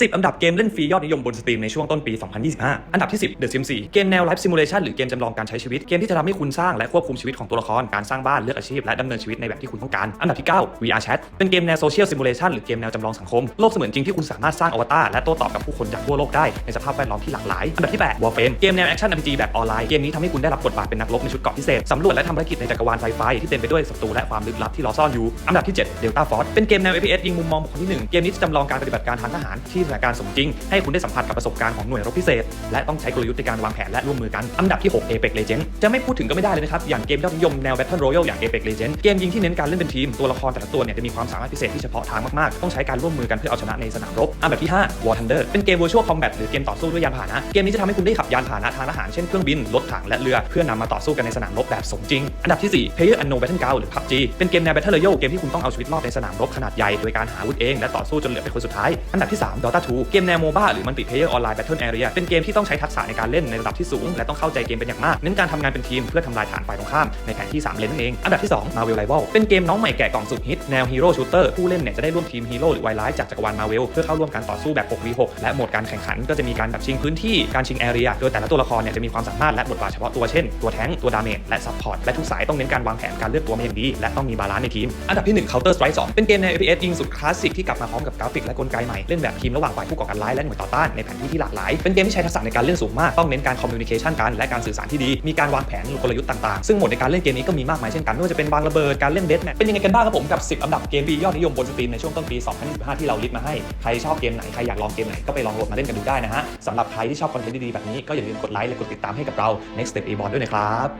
10 อันดับเกมเล่นฟรียอดนิยมบนสตรีมในช่วงต้นปี 2025 อันดับที่ 10 The Sims 4 เกมแนว Life Simulation หรือเกมจำลองการใช้ชีวิต เกมที่จะทำให้คุณสร้างและควบคุมชีวิตของตัวละคร การสร้างบ้าน เลือกอาชีพ และดำเนินชีวิตในแบบที่คุณต้องการ อันดับที่ 9 VR Chat เป็นเกมแนว Social Simulation หรือเกมแนวจำลองสังคม โลกเสมือนจริงที่คุณสามารถสร้างอวตารและโต้ตอบกับผู้คนจากทั่วโลกได้ในสภาพแวดล้อมที่หลากหลาย อันดับที่ 8 Warframe เกมแนว Action RPG แบบออนไลน์ เกมนี้ทำให้คุณได้รับบทบาทเป็นนักรบในชุดเกราะพิเศษสำรวจและทำภารกิจในจักรวาลไฟไฟที่เต็มไปด้วยศัตรูและความลึกลับที่รอซ่อนอยู่ อันดับที่ 7 Delta Force เป็นเกมแนว FPS ยิงมุมมองบุคคลที่หนึ่งเกมนี้จะจำลองการปฏิบัติการทางทหารที่สถานการณ์สมจริง ให้คุณได้สัมผัสกับประสบการณ์ของหน่วยรบพิเศษ และต้องใช้กลยุทธ์ในการวางแผนและร่วมมือกัน อันดับที่ 6 Apex Legends จะไม่พูดถึงก็ไม่ได้เลยนะครับ อย่างเกมยอดนิยมแนว Battle Royale อย่าง Apex Legends เกมยิงที่เน้นการเล่นเป็นทีม ตัวละครแต่ละตัวเนี่ยจะมีความสามารถพิเศษที่เฉพาะทางมากๆ ต้องใช้การร่วมมือกันเพื่อเอาชนะในสนามรบ อันดับที่ 5 War Thunder เป็นเกม Virtual Combat หรือเกมต่อสู้ด้วยยานพาหนะ เกมนี้จะทำให้คุณได้ขับยานพาหนะทางทหารเช่นเครื่องบินรถถังและเรือเพื่อนำมาต่อสู้กันในสนามรบแบบสมจริง อันดับที่ 4 Player Unknown Battleground หรือ PUBG เป็นเกมแนว Battle Royale เกมที่คุณต้องเอาชีวิตรอดในสนามรบขนาดใหญ่โดยการหาอาวุธเองและต่อสู้จนเหลือเป็นคนสุดท้าย อันดับที่3 Dota 2 เกมแนว MOBA หรือ Multiplayer Online Battle Area เรียเป็นเกมที่ต้องใช้ทักษะในการเล่นในระดับที่สูง และต้องเข้าใจเกมเป็นอย่างมากเน้นการทำงานเป็นทีมเพื่อทำลายฐานฝ่ายตรงข้ามในแผนที่ 3 เลนนั่นเอง อันดับที่ 2 Marvel Rival เป็นเกมน้องใหม่แกะกล่องสุดฮิตแนว Hero Shooter ผู้เล่นเนี่ยจะได้ร่วมทีมฮีโร่หรือไวไลท์จากจักรวาล Marvel เพื่อเข้าร่วมการต่อสู้แบบ 6v6 และโหมดการแข่งขันก็จะมีการแบบชิงพื้นที่การชิง Area โดยแต่ละตัวละครเนี่ยจะมีความสามารถและบทบาทเฉพาะตัวเช่นตัวแทงค์ตัวดาเมจและซัพพอร์ตและทุกสายต้องเน้นการวางแผนการเลือกตัวมาอย่างดีและต้องมีบาลานซ์ในทีมอันดับที่ 1 Counter Strike 2เป็นเกมใน FPS ยิงสุดคลาสสิกที่กลับมาพร้อมกับกราฟิกและกลไกใหม่เล่นแบบทีมระหว่างฝ่ายผู้ก่อการร้ายและหน่วยต่อต้านในแผนที่ที่หลากหลาย เป็นเกมที่ใช้ทักษะในการเล่นสูงมาก ต้องเน้นการคอมมิวนิเคชันกันและการสื่อสารที่ดี มีการวางแผนกลยุทธ์ต่างๆ ซึ่งหมดในการเล่นเกมนี้ก็มีมากมายเช่นกัน ไม่ว่าจะเป็นวางระเบิด การเล่นเดสแมทเป็นยังไงกันบ้างครับผมกับ 10 อันดับเกมปียอดนิยมบนสตรีมในช่วงต้นปี 2025 ที่เราลิสต์มาให้ ใครชอบเกมไหน ใครอยากลองเกมไหน ก็ไปลองโหลดมาเล่นกันดูได้นะฮะสำหรับใครที่ชอบคอนเทนต์ดีๆแบบนี้ก็อย่าลืมกดไลค์และกดติดตามให้กับเรา Next Step A b o n ด้วยนะครับ